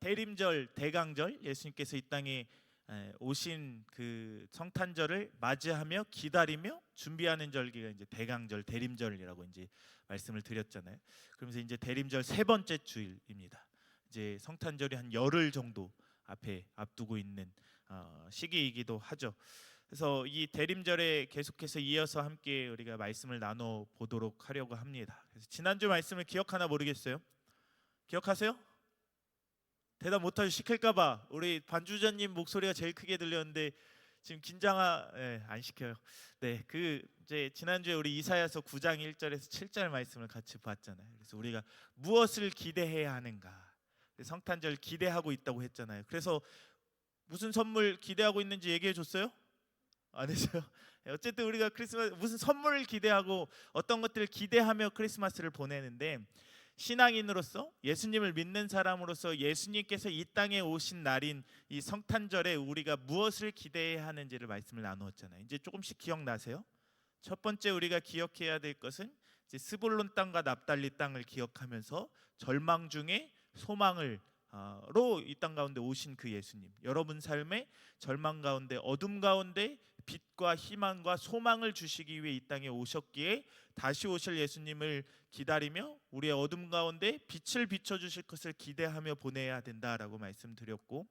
대림절, 대강절 예수님께서 이 땅에 에, 오신 그 성탄절을 맞이하며 기다리며 준비하는 절기가 이제 대강절, 대림절이라고 이제 말씀을 드렸잖아요. 그러면서 이제 대림절 세 번째 주일입니다. 이제 성탄절이 한 열흘 정도 앞에 앞두고 있는 어, 시기이기도 하죠. 그래서 이 대림절에 계속해서 이어서 함께 우리가 말씀을 나눠 보도록 하려고 합니다. 그래서 지난주 말씀을 기억하나 모르겠어요. 기억하세요? 대답 못하고 시킬까봐 우리 반주자님 목소리가 제일 크게 들렸는데 지금 긴장하 예, 안 시켜요. 네, 그 이제 지난주에 우리 이사야서 9장 1절에서 7절 말씀을 같이 봤잖아요. 그래서 우리가 무엇을 기대해야 하는가? 성탄절 기대하고 있다고 했잖아요. 그래서 무슨 선물 기대하고 있는지 얘기해 줬어요? 안 했어요. 예, 어쨌든 우리가 크리스마스 무슨 선물을 기대하고 어떤 것들을 기대하며 크리스마스를 보내는데 신앙인으로서 예수님을 믿는 사람으로서 예수님께서 이 땅에 오신 날인 이 성탄절에 우리가 무엇을 기대해야 하는지를 말씀을 나누었잖아요. 이제 조금씩 기억나세요? 첫 번째 우리가 기억해야 될 것은 이제 스불론 땅과 납달리 땅을 기억하면서 절망 중에 소망을 어, 로이 땅 가운데 오신 그 예수님 여러분 삶에 절망 가운데 어둠 가운데 빛과 희망과 소망을 주시기 위해 이 땅에 오셨기에 다시 오실 예수님을 기다리며 우리의 어둠 가운데 빛을 비춰 주실 것을 기대하며 보내야 된다라고 말씀드렸고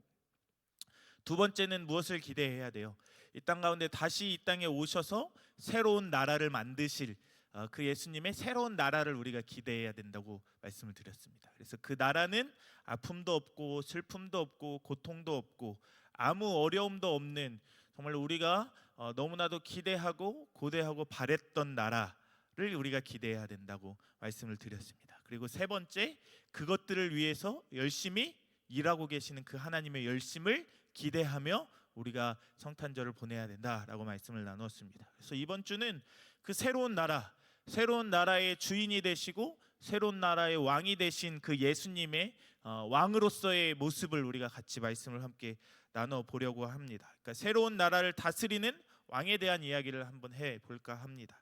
두 번째는 무엇을 기대해야 돼요? 이 땅 가운데 다시 이 땅에 오셔서 새로운 나라를 만드실 어, 그 예수님의 새로운 나라를 우리가 기대해야 된다고 말씀을 드렸습니다. 그래서 그 나라는 아픔도 없고 슬픔도 없고 고통도 없고 아무 어려움도 없는 정말 우리가 어, 너무나도 기대하고 고대하고 바랬던 나라를 우리가 기대해야 된다고 말씀을 드렸습니다. 그리고 세 번째 그것들을 위해서 열심히 일하고 계시는 그 하나님의 열심을 기대하며 우리가 성탄절을 보내야 된다라고 말씀을 나누었습니다. 그래서 이번 주는 그 새로운 나라, 새로운 나라의 주인이 되시고 새로운 나라의 왕이 되신 그 예수님의 어, 왕으로서의 모습을 우리가 같이 말씀을 함께 나눠 보려고 합니다. 그러니까 새로운 나라를 다스리는 왕에 대한 이야기를 한번 해 볼까 합니다.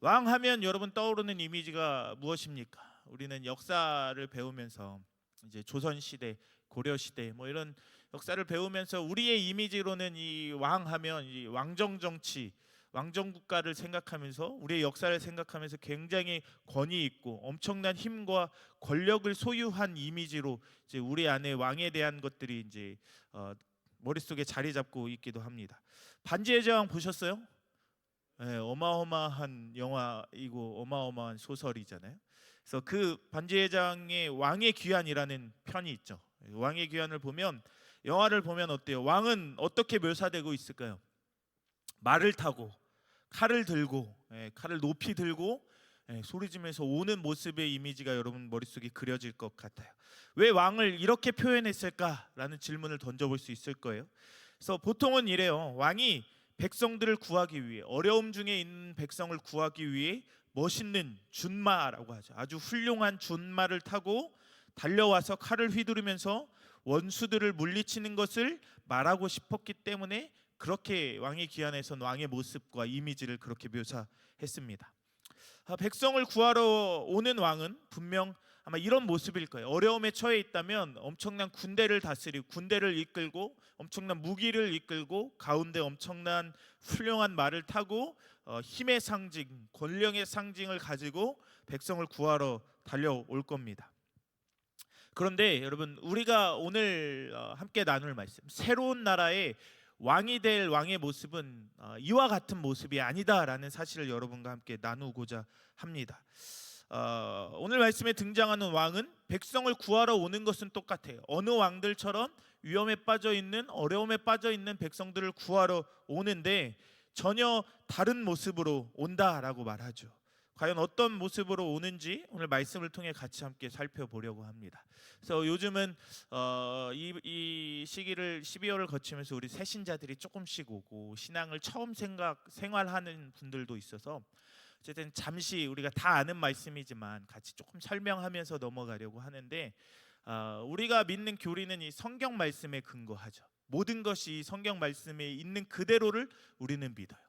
왕 하면 여러분 떠오르는 이미지가 무엇입니까? 우리는 역사를 배우면서 이제 조선 시대, 고려 시대 뭐 이런 역사를 배우면서 우리의 이미지로는 이 왕 하면 이 왕정 정치 왕정 국가를 생각하면서 우리의 역사를 생각하면서 굉장히 권위 있고 엄청난 힘과 권력을 소유한 이미지로 이제 우리 안에 왕에 대한 것들이 이제 어, 머릿속에 자리 잡고 있기도 합니다. 반지의 제왕 보셨어요? 네, 어마어마한 영화이고 어마어마한 소설이잖아요. 그래서 그 반지의 제왕의 왕의 귀환이라는 편이 있죠. 왕의 귀환을 보면 영화를 보면 어때요? 왕은 어떻게 묘사되고 있을까요? 말을 타고 칼을 들고 예, 칼을 높이 들고 예, 소리지면서 오는 모습의 이미지가 여러분 머릿속에 그려질 것 같아요. 왜 왕을 이렇게 표현했을까라는 질문을 던져볼 수 있을 거예요. 그래서 보통은 이래요. 왕이 백성들을 구하기 위해 어려움 중에 있는 백성을 구하기 위해 멋있는 준마라고 하죠. 아주 훌륭한 준마를 타고 달려와서 칼을 휘두르면서 원수들을 물리치는 것을 말하고 싶었기 때문에 그렇게 왕의 귀환에선 왕의 모습과 이미지를 그렇게 묘사했습니다. 아, 백성을 구하러 오는 왕은 분명 아마 이런 모습일 거예요. 어려움에 처해 있다면 엄청난 군대를 다스리고 군대를 이끌고 엄청난 무기를 이끌고 가운데 엄청난 훌륭한 말을 타고 어, 힘의 상징, 권력의 상징을 가지고 백성을 구하러 달려올 겁니다. 그런데 여러분 우리가 오늘 어, 함께 나눌 말씀 새로운 나라의 왕이 될 왕의 모습은 어, 이와 같은 모습이 아니다라는 사실을 여러분과 함께 나누고자 합니다. 어, 오늘 말씀에 등장하는 왕은 백성을 구하러 오는 것은 똑같아요. 어느 왕들처럼 위험에 빠져 있는 어려움에 빠져 있는 백성들을 구하러 오는데 전혀 다른 모습으로 온다라고 말하죠. 과연 어떤 모습으로 오는지 오늘 말씀을 통해 같이 함께 살펴보려고 합니다. 그래서 요즘은 어, 이, 이 시기를 12월을 거치면서 우리 새신자들이 조금씩 오고 신앙을 처음 생각 생활하는 분들도 있어서 어쨌든 잠시 우리가 다 아는 말씀이지만 같이 조금 설명하면서 넘어가려고 하는데 어, 우리가 믿는 교리는 이 성경 말씀에 근거하죠. 모든 것이 성경 말씀에 있는 그대로를 우리는 믿어요.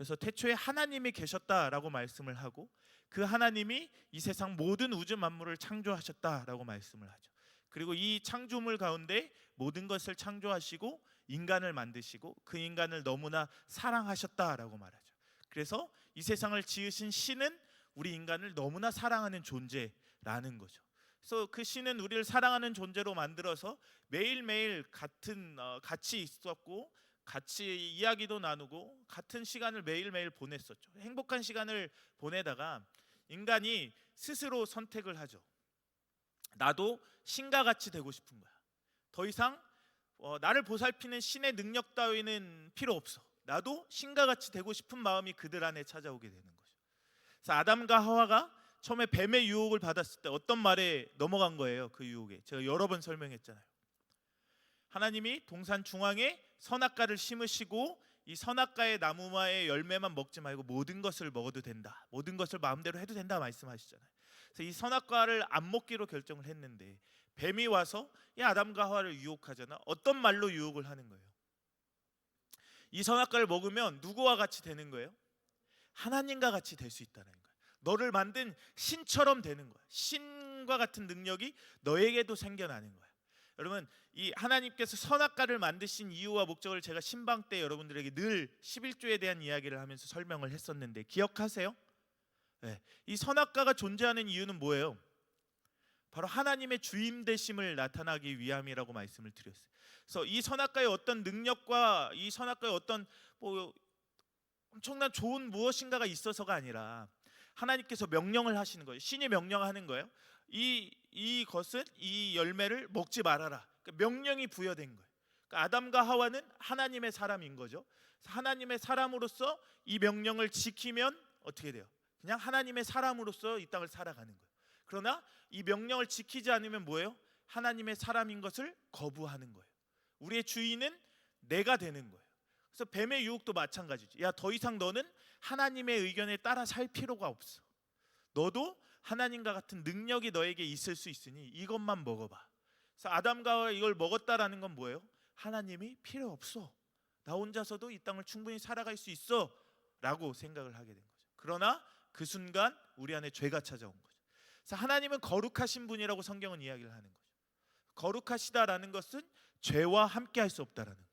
그래서 태초에 하나님이 계셨다라고 말씀을 하고 그 하나님이 이 세상 모든 우주 만물을 창조하셨다라고 말씀을 하죠. 그리고 이 창조물 가운데 모든 것을 창조하시고 인간을 만드시고 그 인간을 너무나 사랑하셨다라고 말하죠. 그래서 이 세상을 지으신 신은 우리 인간을 너무나 사랑하는 존재라는 거죠. 그래서 그 신은 우리를 사랑하는 존재로 만들어서 매일매일 같은 어, 같이 있었고 같이 이야기도 나누고 같은 시간을 매일매일 보냈었죠. 행복한 시간을 보내다가 인간이 스스로 선택을 하죠. 나도 신과 같이 되고 싶은 거야. 더 이상 어, 나를 보살피는 신의 능력 따위는 필요 없어. 나도 신과 같이 되고 싶은 마음이 그들 안에 찾아오게 되는 거죠. 그래서 아담과 하와가 처음에 뱀의 유혹을 받았을 때 어떤 말에 넘어간 거예요? 그 유혹에 제가 여러 번 설명했잖아요. 하나님이 동산 중앙에 선악과를 심으시고 이 선악과의 나무마의 열매만 먹지 말고 모든 것을 먹어도 된다. 모든 것을 마음대로 해도 된다 말씀하시잖아요. 그래서 이 선악과를 안 먹기로 결정을 했는데 뱀이 와서 이 아담과 하와를 유혹하잖아. 어떤 말로 유혹을 하는 거예요? 이 선악과를 먹으면 누구와 같이 되는 거예요? 하나님과 같이 될 수 있다는 거예요. 너를 만든 신처럼 되는 거야. 신과 같은 능력이 너에게도 생겨나는 거야. 여러분 이 하나님께서 선악과를 만드신 이유와 목적을 제가 신방 때 여러분들에게 늘 11조에 대한 이야기를 하면서 설명을 했었는데 기억하세요? 네. 이 선악과가 존재하는 이유는 뭐예요? 바로 하나님의 주임 되심을 나타나기 위함이라고 말씀을 드렸어요. 그래서 이 선악과의 어떤 능력과 이 선악과의 어떤 뭐 엄청난 좋은 무엇인가가 있어서가 아니라 하나님께서 명령을 하시는 거예요. 신이 명령하는 거예요. 이 이것은 이 열매를 먹지 말아라. 그러니까 명령이 부여된 거예요. 그러니까 아담과 하와는 하나님의 사람인 거죠. 하나님의 사람으로서 이 명령을 지키면 어떻게 돼요? 그냥 하나님의 사람으로서 이 땅을 살아가는 거예요. 그러나 이 명령을 지키지 않으면 뭐예요? 하나님의 사람인 것을 거부하는 거예요. 우리의 주인은 내가 되는 거예요. 그래서 뱀의 유혹도 마찬가지죠. 야, 더 이상 너는 하나님의 의견에 따라 살 필요가 없어. 너도 하나님과 같은 능력이 너에게 있을 수 있으니 이것만 먹어봐. 그래서 아담과 이걸 먹었다라는 건 뭐예요? 하나님이 필요 없어. 나 혼자서도 이 땅을 충분히 살아갈 수 있어라고 생각을 하게 된 거죠. 그러나 그 순간 우리 안에 죄가 찾아온 거죠. 그래서 하나님은 거룩하신 분이라고 성경은 이야기를 하는 거죠. 거룩하시다라는 것은 죄와 함께 할 수 없다라는 거예요.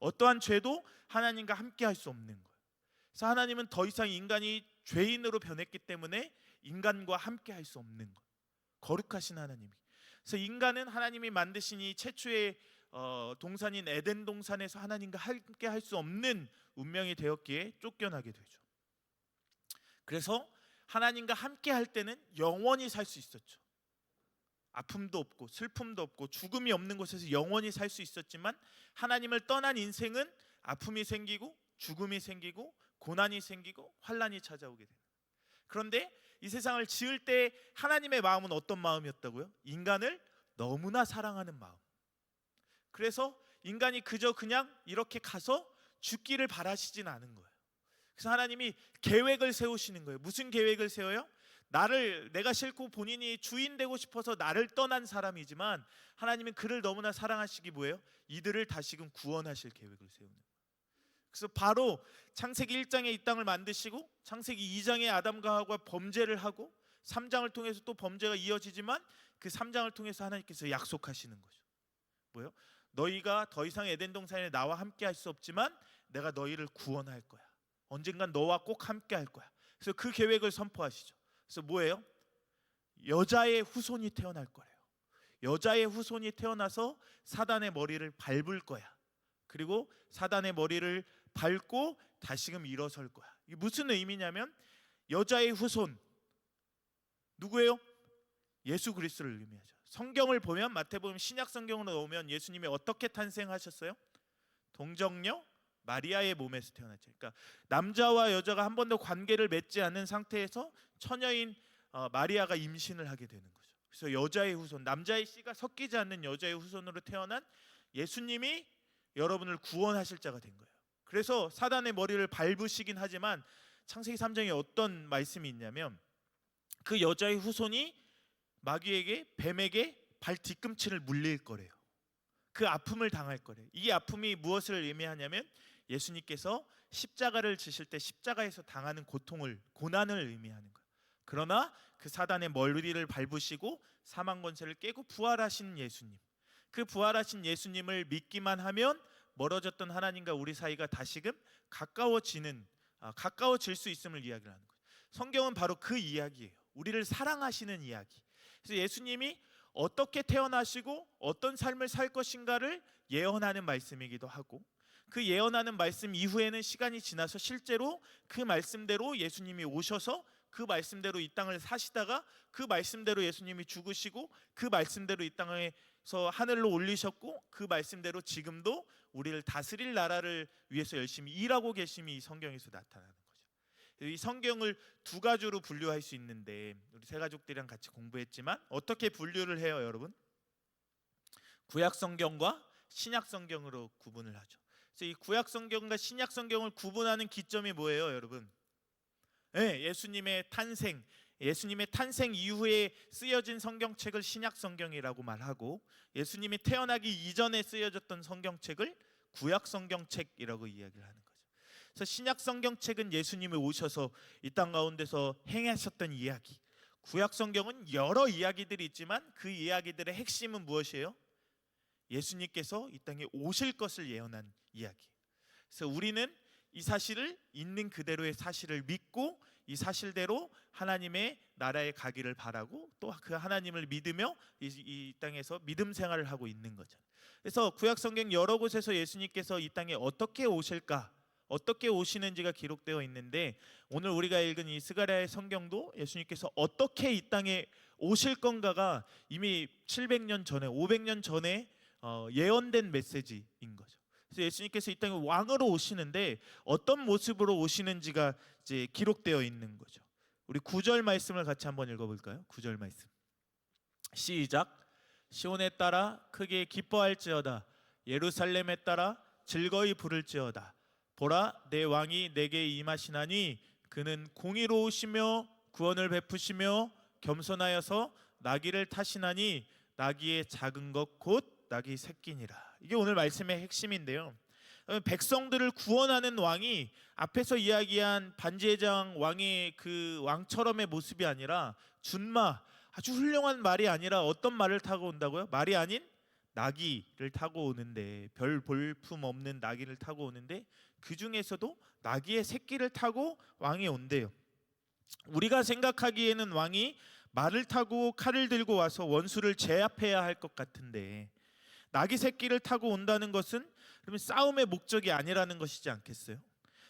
어떠한 죄도 하나님과 함께 할 수 없는 거예요. 그래서 하나님은 더 이상 인간이 죄인으로 변했기 때문에 인간과 함께 할 수 없는 거예요. 거룩하신 하나님이. 그래서 인간은 하나님이 만드신 이 최초의 어, 동산인 에덴 동산에서 하나님과 함께 할 수 없는 운명이 되었기에 쫓겨나게 되죠. 그래서 하나님과 함께 할 때는 영원히 살 수 있었죠. 아픔도 없고 슬픔도 없고 죽음이 없는 곳에서 영원히 살 수 있었지만 하나님을 떠난 인생은 아픔이 생기고 죽음이 생기고 고난이 생기고 환란이 찾아오게 됩니다. 그런데 이 세상을 지을 때 하나님의 마음은 어떤 마음이었다고요? 인간을 너무나 사랑하는 마음. 그래서 인간이 그저 그냥 이렇게 가서 죽기를 바라시진 않은 거예요. 그래서 하나님이 계획을 세우시는 거예요. 무슨 계획을 세워요? 나를 내가 싫고 본인이 주인 되고 싶어서 나를 떠난 사람이지만 하나님은 그를 너무나 사랑하시기 뭐예요? 이들을 다시금 구원하실 계획을 세우는. 그래서 바로 창세기 1장에 이 땅을 만드시고 창세기 2장에 아담과 하와가 범죄를 하고 3장을 통해서 또 범죄가 이어지지만 그 3장을 통해서 하나님께서 약속하시는 거죠. 뭐요? 너희가 더 이상 에덴 동산에 나와 함께 할 수 없지만 내가 너희를 구원할 거야. 언젠간 너와 꼭 함께 할 거야. 그래서 그 계획을 선포하시죠. 그래서 뭐예요? 여자의 후손이 태어날 거래요. 여자의 후손이 태어나서 사단의 머리를 밟을 거야. 그리고 사단의 머리를 밟고 다시금 일어설 거야. 이게 무슨 의미냐면 여자의 후손 누구예요? 예수 그리스도를 의미하죠. 성경을 보면 마태복음 신약 성경으로 오면 예수님이 어떻게 탄생하셨어요? 동정녀 마리아의 몸에서 태어났죠. 그러니까 남자와 여자가 한 번도 관계를 맺지 않은 상태에서 처녀인 어, 마리아가 임신을 하게 되는 거죠. 그래서 여자의 후손, 남자의 씨가 섞이지 않는 여자의 후손으로 태어난 예수님이 여러분을 구원하실 자가 된 거예요. 그래서 사단의 머리를 밟으시긴 하지만 창세기 3장에 어떤 말씀이 있냐면 그 여자의 후손이 마귀에게 뱀에게 발 뒤꿈치를 물릴 거래요. 그 아픔을 당할 거래요. 이 아픔이 무엇을 의미하냐면 예수님께서 십자가를 지실 때 십자가에서 당하는 고통을 고난을 의미하는 거예요. 그러나 그 사단의 머리를 밟으시고 사망 권세를 깨고 부활하신 예수님. 그 부활하신 예수님을 믿기만 하면 멀어졌던 하나님과 우리 사이가 다시금 가까워지는 아, 가까워질 수 있음을 이야기를 하는 거예요. 성경은 바로 그 이야기예요. 우리를 사랑하시는 이야기. 그래서 예수님이 어떻게 태어나시고 어떤 삶을 살 것인가를 예언하는 말씀이기도 하고 그 예언하는 말씀 이후에는 시간이 지나서 실제로 그 말씀대로 예수님이 오셔서 그 말씀대로 이 땅을 사시다가 그 말씀대로 예수님이 죽으시고 그 말씀대로 이 땅에 서 하늘로 올리셨고 그 말씀대로 지금도 우리를 다스릴 나라를 위해서 열심히 일하고 계심이 이 성경에서 나타나는 거죠. 이 성경을 두 가지로 분류할 수 있는데 우리 세 가족들이랑 같이 공부했지만 어떻게 분류를 해요, 여러분? 구약 성경과 신약 성경으로 구분을 하죠. 그래서 이 구약 성경과 신약 성경을 구분하는 기점이 뭐예요, 여러분? 네, 예수님의 탄생, 예수님의 탄생 이후에 쓰여진 성경책을 신약 성경이라고 말하고 예수님이 태어나기 이전에 쓰여졌던 성경책을 구약 성경책이라고 이야기를 하는 거죠. 그래서 신약 성경책은 예수님이 오셔서 이 땅 가운데서 행하셨던 이야기. 구약 성경은 여러 이야기들이 있지만 그 이야기들의 핵심은 무엇이에요? 예수님께서 이 땅에 오실 것을 예언한 이야기. 그래서 우리는 이 사실을 있는 그대로의 사실을 믿고 이 사실대로 하나님의 나라에 가기를 바라고 또 그 하나님을 믿으며 이, 이 땅에서 믿음 생활을 하고 있는 거죠. 그래서 구약 성경 여러 곳에서 예수님께서 이 땅에 어떻게 오실까 어떻게 오시는지가 기록되어 있는데 오늘 우리가 읽은 이 스가랴의 성경도 예수님께서 어떻게 이 땅에 오실 건가가 이미 700년 전에 500년 전에 어, 예언된 메시지인 거죠. 그래서 예수님께서 이 땅에 왕으로 오시는데 어떤 모습으로 오시는지가 이제 기록되어 있는 거죠. 우리 구절 말씀을 같이 한번 읽어볼까요? 구절 말씀. 시작. 시온에 따라 크게 기뻐할지어다. 예루살렘에 따라 즐거이 부를지어다. 보라 내 왕이 내게 임하시나니 그는 공의로우시며 구원을 베푸시며 겸손하여서 나귀를 타시나니 나귀의 작은 것 곧 나귀 새끼니라. 이게 오늘 말씀의 핵심인데요. 어, 백성들을 구원하는 왕이 앞에서 이야기한 반지의장 왕의 그 왕처럼의 모습이 아니라 준마 아주 훌륭한 말이 아니라 어떤 말을 타고 온다고요? 말이 아닌 나귀를 타고 오는데 별 볼품 없는 나귀를 타고 오는데 그 중에서도 나귀의 새끼를 타고 왕이 온대요. 우리가 생각하기에는 왕이 말을 타고 칼을 들고 와서 원수를 제압해야 할 것 같은데 나귀 새끼를 타고 온다는 것은 그러면 싸움의 목적이 아니라는 것이지 않겠어요?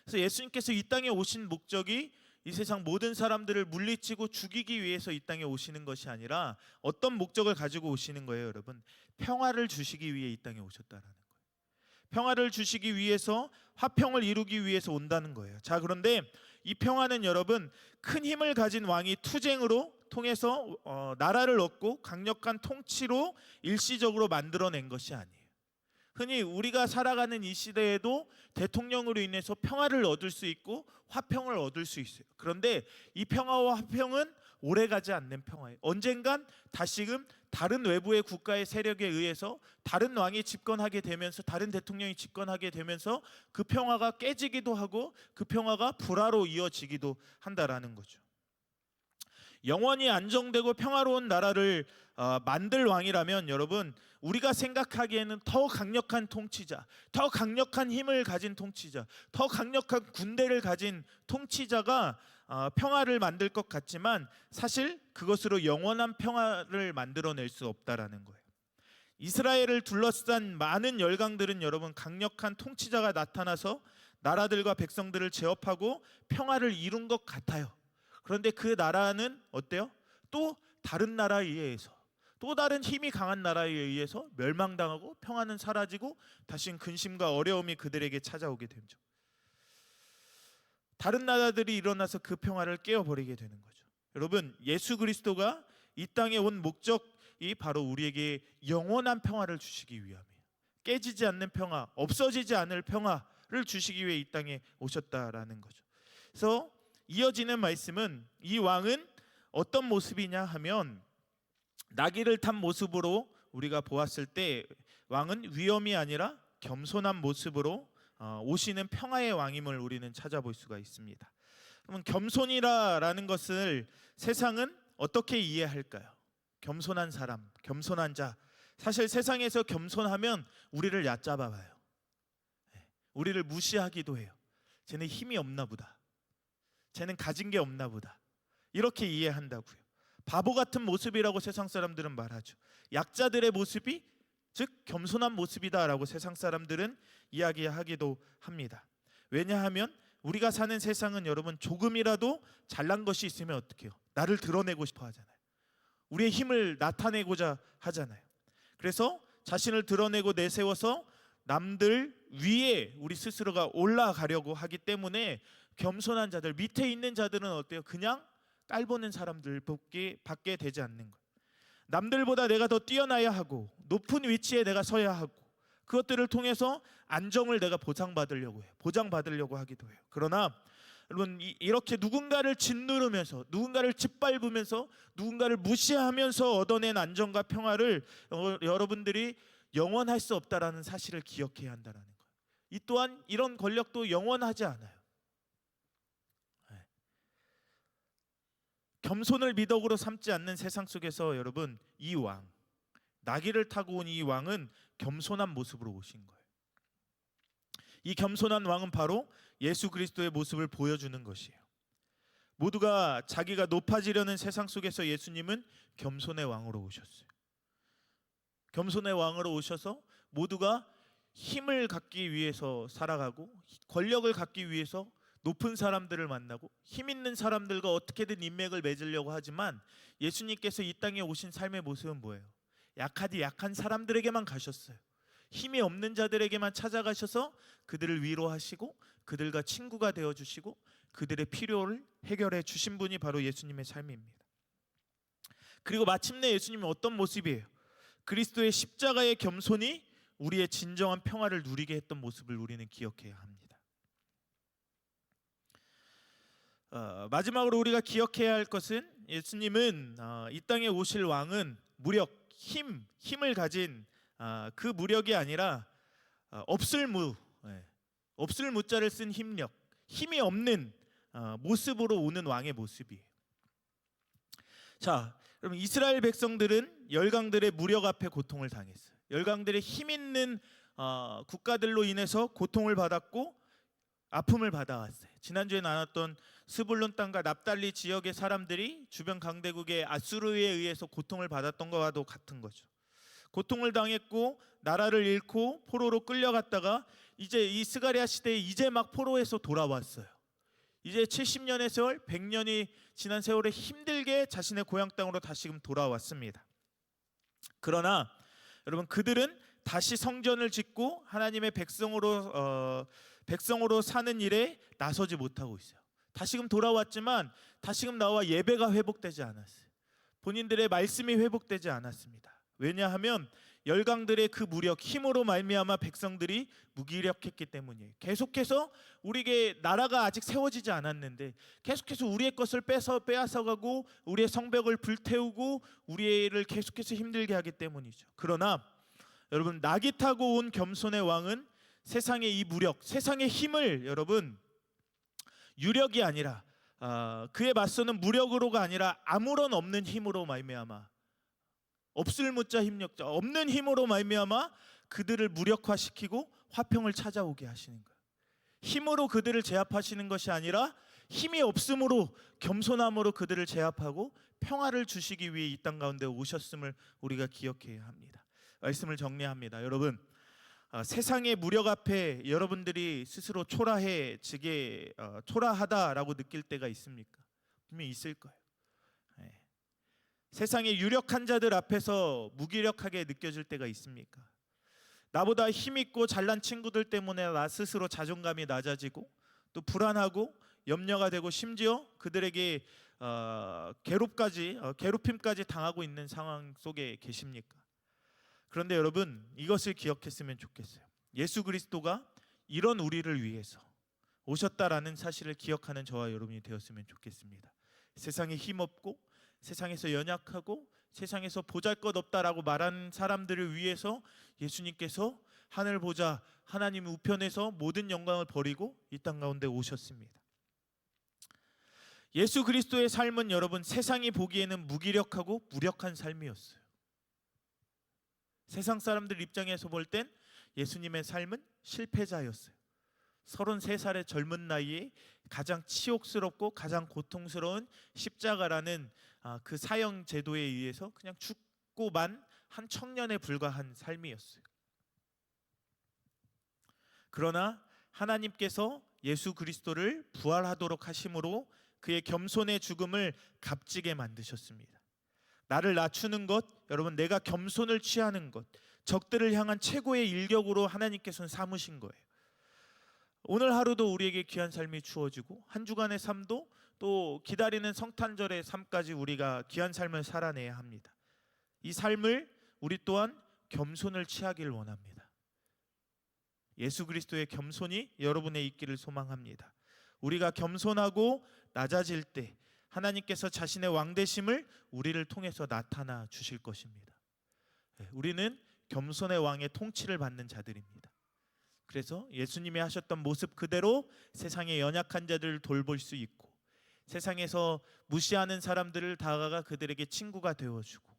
그래서 예수님께서 이 땅에 오신 목적이 이 세상 모든 사람들을 물리치고 죽이기 위해서 이 땅에 오시는 것이 아니라 어떤 목적을 가지고 오시는 거예요, 여러분? 평화를 주시기 위해 이 땅에 오셨다라는 거예요. 평화를 주시기 위해서 화평을 이루기 위해서 온다는 거예요. 자, 그런데 이 평화는 여러분 큰 힘을 가진 왕이 투쟁으로 통해서 어, 나라를 얻고 강력한 통치로 일시적으로 만들어낸 것이 아니에요. 흔히 우리가 살아가는 이 시대에도 대통령으로 인해서 평화를 얻을 수 있고 화평을 얻을 수 있어요. 그런데 이 평화와 화평은 오래가지 않는 평화예요. 언젠간 다시금 다른 외부의 국가의 세력에 의해서 다른 왕이 집권하게 되면서 다른 대통령이 집권하게 되면서 그 평화가 깨지기도 하고 그 평화가 불화로 이어지기도 한다라는 거죠. 영원히 안정되고 평화로운 나라를 어, 만들 왕이라면 여러분 우리가 생각하기에는 더 강력한 통치자, 더 강력한 힘을 가진 통치자, 더 강력한 군대를 가진 통치자가 어, 평화를 만들 것 같지만 사실 그것으로 영원한 평화를 만들어낼 수 없다라는 거예요. 이스라엘을 둘러싼 많은 열강들은 여러분 강력한 통치자가 나타나서 나라들과 백성들을 제압하고 평화를 이룬 것 같아요. 그런데 그 나라는 어때요? 또 다른 나라에 의해서 또 다른 힘이 강한 나라에 의해서 멸망당하고 평화는 사라지고 다신 근심과 어려움이 그들에게 찾아오게 되죠. 다른 나라들이 일어나서 그 평화를 깨어버리게 되는 거죠. 여러분 예수 그리스도가 이 땅에 온 목적이 바로 우리에게 영원한 평화를 주시기 위함이에요. 깨지지 않는 평화, 없어지지 않을 평화를 주시기 위해 이 땅에 오셨다라는 거죠. 그래서 이어지는 말씀은 이 왕은 어떤 모습이냐 하면 나귀를 탄 모습으로 우리가 보았을 때 왕은 위험이 아니라 겸손한 모습으로 어, 오시는 평화의 왕임을 우리는 찾아볼 수가 있습니다. 그러면 겸손이라라는 것을 세상은 어떻게 이해할까요? 겸손한 사람, 겸손한 자. 사실 세상에서 겸손하면 우리를 얕잡아봐요. 예, 우리를 무시하기도 해요. 쟤는 힘이 없나 보다. 쟤는 가진 게 없나 보다. 이렇게 이해한다고요. 바보 같은 모습이라고 세상 사람들은 말하죠. 약자들의 모습이 즉 겸손한 모습이다라고 세상 사람들은 이야기하기도 합니다. 왜냐하면 우리가 사는 세상은 여러분 조금이라도 잘난 것이 있으면 어떡해요? 나를 드러내고 싶어 하잖아요. 우리의 힘을 나타내고자 하잖아요. 그래서 자신을 드러내고 내세워서 남들 위에 우리 스스로가 올라가려고 하기 때문에 겸손한 자들 밑에 있는 자들은 어때요? 그냥 깔보는 사람들 밖에 받게 되지 않는 거예요. 남들보다 내가 더 뛰어나야 하고 높은 위치에 내가 서야 하고 그것들을 통해서 안정을 내가 보장받으려고 해요. 보장받으려고 하기도 해요. 그러나 여러분 이- 이렇게 누군가를 짓누르면서 누군가를 짓밟으면서 누군가를 무시하면서 얻어낸 안정과 평화를 어, 여러분들이 영원할 수 없다라는 사실을 기억해야 한다라는 거예요. 이 또한 이런 권력도 영원하지 않아요. 네. 겸손을 미덕으로 삼지 않는 세상 속에서 여러분 이 왕, 나귀를 타고 온 이 왕은 겸손한 모습으로 오신 거예요. 이 겸손한 왕은 바로 예수 그리스도의 모습을 보여주는 것이에요. 모두가 자기가 높아지려는 세상 속에서 예수님은 겸손의 왕으로 오셨어요. 겸손의 왕으로 오셔서 모두가 힘을 갖기 위해서 살아가고 권력을 갖기 위해서 높은 사람들을 만나고 힘 있는 사람들과 어떻게든 인맥을 맺으려고 하지만 예수님께서 이 땅에 오신 삶의 모습은 뭐예요? 약하디 약한 사람들에게만 가셨어요. 힘이 없는 자들에게만 찾아가셔서 그들을 위로하시고 그들과 친구가 되어 주시고 그들의 필요를 해결해 주신 분이 바로 예수님의 삶입니다. 그리고 마침내 예수님은 어떤 모습이에요? 그리스도의 십자가의 겸손이 우리의 진정한 평화를 누리게 했던 모습을 우리는 기억해야 합니다. 어, 마지막으로 우리가 기억해야 할 것은 예수님은 어, 이 땅에 오실 왕은 무력, 힘, 힘을 가진 아, 그 무력이 아니라 어, 없을 무, 예, 없을 무자를 쓴 힘력, 힘이 없는 어, 모습으로 오는 왕의 모습이에요. 자, 여러분 이스라엘 백성들은 열강들의 무력 앞에 고통을 당했어요. 열강들의 힘 있는 어, 국가들로 인해서 고통을 받았고 아픔을 받아왔어요. 지난주에 나눴던 스불론 땅과 납달리 지역의 사람들이 주변 강대국의 아수르에 의해서 고통을 받았던 것과도 같은 거죠. 고통을 당했고 나라를 잃고 포로로 끌려갔다가 이제 이 스가랴 시대에 이제 막 포로에서 돌아왔어요. 이제 70년의 세월, 100년이 지난 세월에 힘들게 자신의 고향 땅으로 다시금 돌아왔습니다. 그러나 여러분 그들은 다시 성전을 짓고 하나님의 백성으로 어, 백성으로 사는 일에 나서지 못하고 있어요. 다시금 돌아왔지만 다시금 나와 예배가 회복되지 않았어요. 본인들의 말씀이 회복되지 않았습니다. 왜냐하면 열강들의 그 무력 힘으로 말미암아 백성들이 무기력했기 때문이에요. 계속해서 우리에게 나라가 아직 세워지지 않았는데 계속해서 우리의 것을 뺏어 빼앗아가고 우리의 성벽을 불태우고 우리를 계속해서 힘들게 하기 때문이죠. 그러나 여러분 낙이 타고 온 겸손의 왕은 세상의 이 무력, 세상의 힘을 여러분 유력이 아니라 아, 그에 맞서는 무력으로가 아니라 아무런 없는 힘으로 말미암아 없을 무자 힘력자 없는 힘으로 말미암아 그들을 무력화시키고 화평을 찾아오게 하시는 거예요. 힘으로 그들을 제압하시는 것이 아니라 힘이 없음으로 겸손함으로 그들을 제압하고 평화를 주시기 위해 이 땅 가운데 오셨음을 우리가 기억해야 합니다. 말씀을 정리합니다. 여러분 어, 세상의 무력 앞에 여러분들이 스스로 초라해지게 어, 초라하다라고 느낄 때가 있습니까? 분명히 있을 거예요. 예. 세상의 유력한 자들 앞에서 무기력하게 느껴질 때가 있습니까? 나보다 힘 있고 잘난 친구들 때문에 나 스스로 자존감이 낮아지고 또 불안하고 염려가 되고 심지어 그들에게 어, 괴롭까지 어, 괴롭힘까지 당하고 있는 상황 속에 계십니까? 그런데 여러분 이것을 기억했으면 좋겠어요. 예수 그리스도가 이런 우리를 위해서 오셨다라는 사실을 기억하는 저와 여러분이 되었으면 좋겠습니다. 세상에 힘없고 세상에서 연약하고 세상에서 보잘것없다라고 말하는 사람들을 위해서 예수님께서 하늘 보자 하나님 우편에서 모든 영광을 버리고 이 땅 가운데 오셨습니다. 예수 그리스도의 삶은 여러분 세상이 보기에는 무기력하고 무력한 삶이었어요. 세상 사람들 입장에서 볼 땐 예수님의 삶은 실패자였어요. 33살의 젊은 나이에 가장 치욕스럽고 가장 고통스러운 십자가라는 아, 그 사형 제도에 의해서 그냥 죽고만 한 청년에 불과한 삶이었어요. 그러나 하나님께서 예수 그리스도를 부활하도록 하심으로 그의 겸손의 죽음을 값지게 만드셨습니다. 나를 낮추는 것, 여러분 내가 겸손을 취하는 것, 적들을 향한 최고의 일격으로 하나님께서는 삼으신 거예요. 오늘 하루도 우리에게 귀한 삶이 주어지고 한 주간의 삶도 또 기다리는 성탄절의 삶까지 우리가 귀한 삶을 살아내야 합니다. 이 삶을 우리 또한 겸손을 취하길 원합니다. 예수 그리스도의 겸손이 여러분의 있기를 소망합니다. 우리가 겸손하고 낮아질 때 하나님께서 자신의 왕대심을 우리를 통해서 나타나 주실 것입니다. 예, 우리는 겸손의 왕의 통치를 받는 자들입니다. 그래서 예수님이 하셨던 모습 그대로 세상의 연약한 자들을 돌볼 수 있고 세상에서 무시하는 사람들을 다가가 그들에게 친구가 되어주고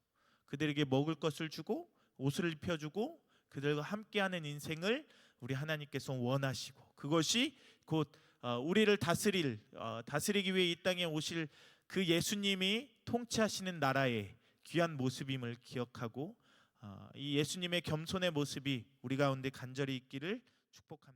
그들에게 먹을 것을 주고 옷을 입혀주고 그들과 함께하는 인생을 우리 하나님께서 원하시고 그것이 곧 어, 우리를 다스릴 어, 다스리기 위해 이 땅에 오실 그 예수님이 통치하시는 나라의 귀한 모습임을 기억하고 어, 이 예수님의 겸손의 모습이 우리 가운데 간절히 있기를 축복합니다.